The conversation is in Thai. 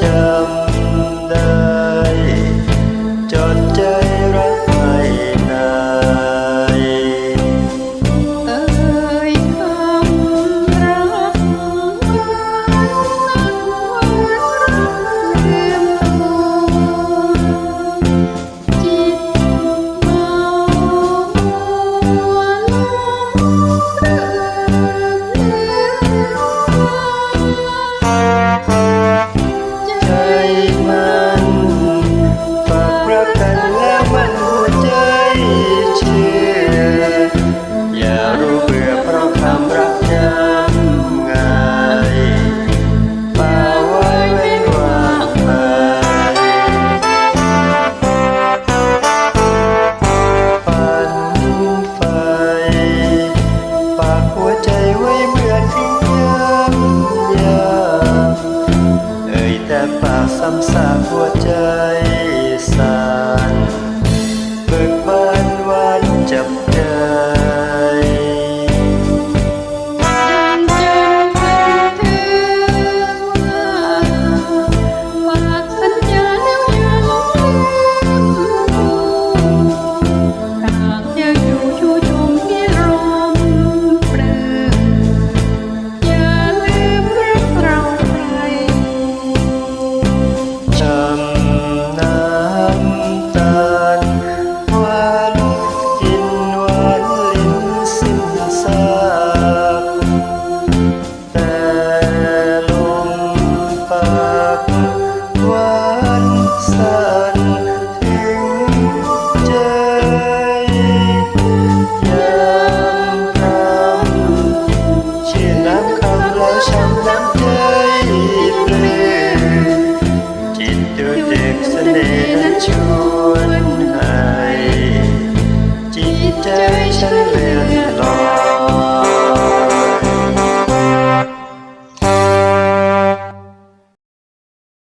chờ ชื่ออย่ารู้เบื่อเพราะคำรักจำง่ายป่าไว้ไม่ว่างไปปันไฟปากหัวใจไว้เหมือนขยำยำเอ่ยแต่ปากซ้ำซากหัวใจสั่น